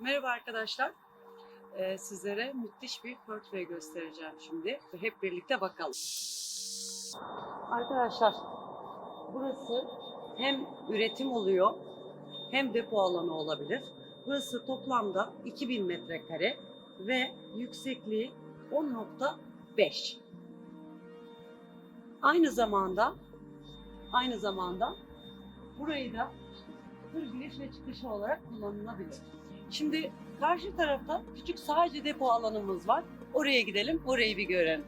Merhaba arkadaşlar. Ee, sizlere müthiş bir portföy göstereceğim şimdi. Hep birlikte bakalım. Arkadaşlar burası hem üretim oluyor hem depo alanı olabilir. Burası toplamda 2000 metrekare ve yüksekliği 10.5. Aynı zamanda aynı zamanda burayı da tır giriş ve çıkışı olarak kullanılabilir. Şimdi karşı tarafta küçük sadece depo alanımız var. Oraya gidelim, orayı bir görelim.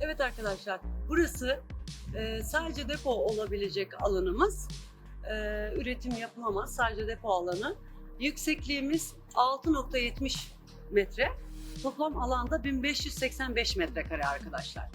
Evet arkadaşlar, burası e, sadece depo olabilecek alanımız. E, üretim yapılamaz, sadece depo alanı. Yüksekliğimiz 6.70 metre. Toplam alanda 1585 metrekare arkadaşlar.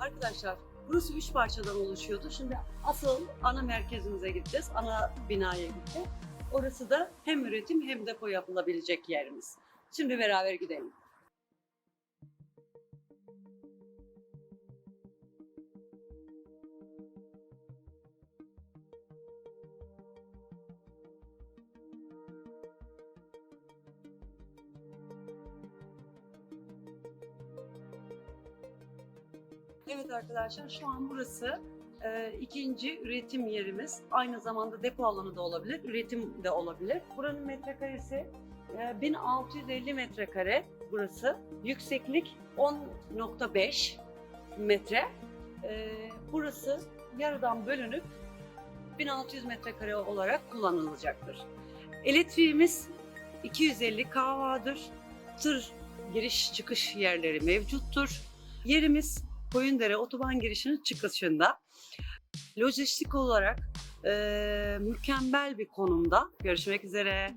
Arkadaşlar burası üç parçadan oluşuyordu. Şimdi asıl ana merkezimize gideceğiz. Ana binaya gideceğiz. Orası da hem üretim hem depo yapılabilecek yerimiz. Şimdi beraber gidelim. Evet arkadaşlar şu an burası e, ikinci üretim yerimiz. Aynı zamanda depo alanı da olabilir, üretim de olabilir. Buranın metrekaresi e, 1650 metrekare burası. Yükseklik 10.5 metre. E, burası yarıdan bölünüp 1600 metrekare olarak kullanılacaktır. Elektriğimiz 250 kW'dır. Tır giriş çıkış yerleri mevcuttur. Yerimiz Koyundere otoban girişinin çıkışında. Lojistik olarak eee, mükemmel bir konumda. Görüşmek üzere.